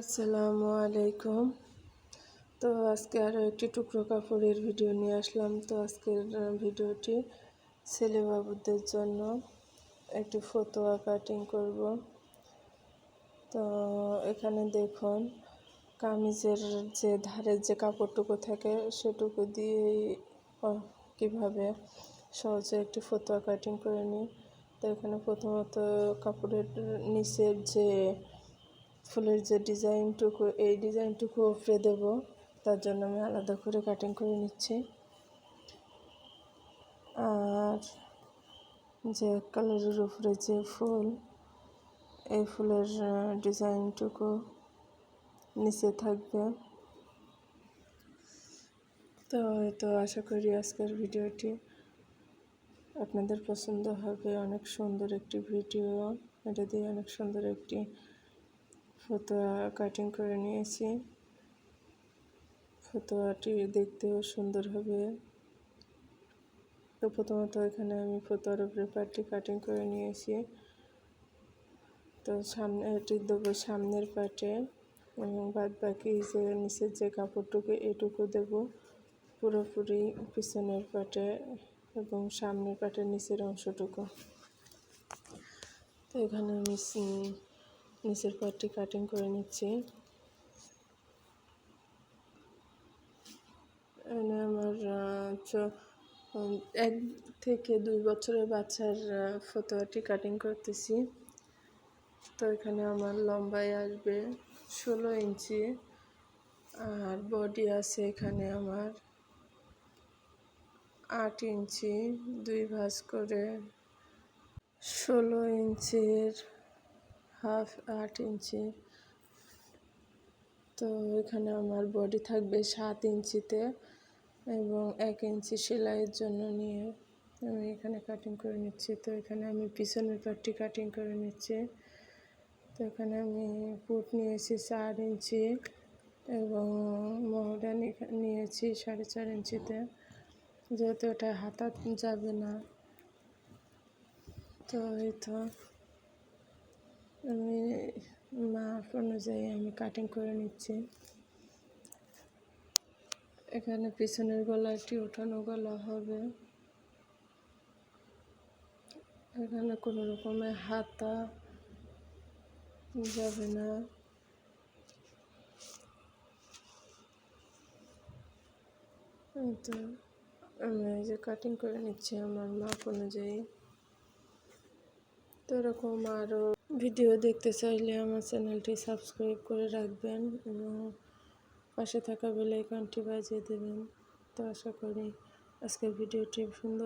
আসসালামু আলাইকুম। তো আজকে আরও একটি টুকরো কাপড়ের ভিডিও নিয়ে আসলাম। তো আজকের ভিডিওটি ছেলে বাবুদের জন্য একটি ফতোয়া কাটিং করব। তো এখানে দেখুন, কামিজের যে ধারের যে কাপড়টুকু থাকে সেটুকু দিয়েই কীভাবে সহজে একটি ফতোয়া কাটিং করে নিই। তো এখানে প্রথমত কাপড়ের নিচের যে ফুলের যে ডিজাইনটুকু, এই ডিজাইনটুকু উপরে দেব। তার জন্য আমি আলাদা করে কাটিং করে নিচ্ছি। আর যে কালারের উপরে যে ফুল, এই ফুলের ডিজাইনটুকু নিচে থাকবে। তো তো আশা করি আজকের ভিডিওটি আপনাদের পছন্দ হবে। অনেক সুন্দর একটি ভিডিও। এটা দিয়ে অনেক সুন্দর একটি ফতোয়া কাটিং করে নিয়েছি। ফতোয়াটি দেখতেও সুন্দর হবে। তো প্রথমত এখানে আমি ফতোয়ার উপরে পাটটি কাটিং করে নিয়েছি। তো সামনে এটি দেবো সামনের পাটে এবং বাদ বাকি যে নিচের যে কাপড়টুকু, এটুকু দেব পুরোপুরি পিছনের পাটে এবং সামনের পাটের নিচের অংশটুকু। তো এখানে আমি নিচের পাটটি কাটিং করে নিচ্ছি। এখানে আমার এক থেকে দুই বছরের বাচ্চার ফতোয়াটি কাটিং করতেছি। তো এখানে আমার লম্বায় আসবে ষোলো ইঞ্চি আর বডি আছে এখানে আমার আট ইঞ্চি। দুই ভাঁজ করে ষোলো ইঞ্চির হাফ আট ইঞ্চি। তো এখানে আমার বডি থাকবে সাত ইঞ্চিতে এবং এক ইঞ্চি সেলাইয়ের জন্য নিয়ে আমি এখানে কাটিং করে নিচ্ছি। তো এখানে আমি পিছনের পাটটি কাটিং করে নিচ্ছি। তো এখানে আমি পুট নিয়েছি চার ইঞ্চি এবং মহড়া নিয়েছি সাড়ে চার ইঞ্চিতে। যেহেতু এটা হাতা যাবে না। তো এই তো আমি মাপ অনুযায়ী আমি কাটিং করে নিচ্ছি। এখানে পিছনের গলাটি, ওঠানো গলা হবে। এখানে কোনো রকমের হাতা যাবে না। তো আমি এই যে কাটিং করে নিচ্ছি আমার মাপ অনুযায়ী। তো এরকম আরও ভিডিও দেখতে চাইলে আমার চ্যানেলটি সাবস্ক্রাইব করে রাখবেন এবং পাশে থাকা বেলাইকনটি বাজিয়ে দেবেন। তো আশা করি আজকের ভিডিওটি সুন্দর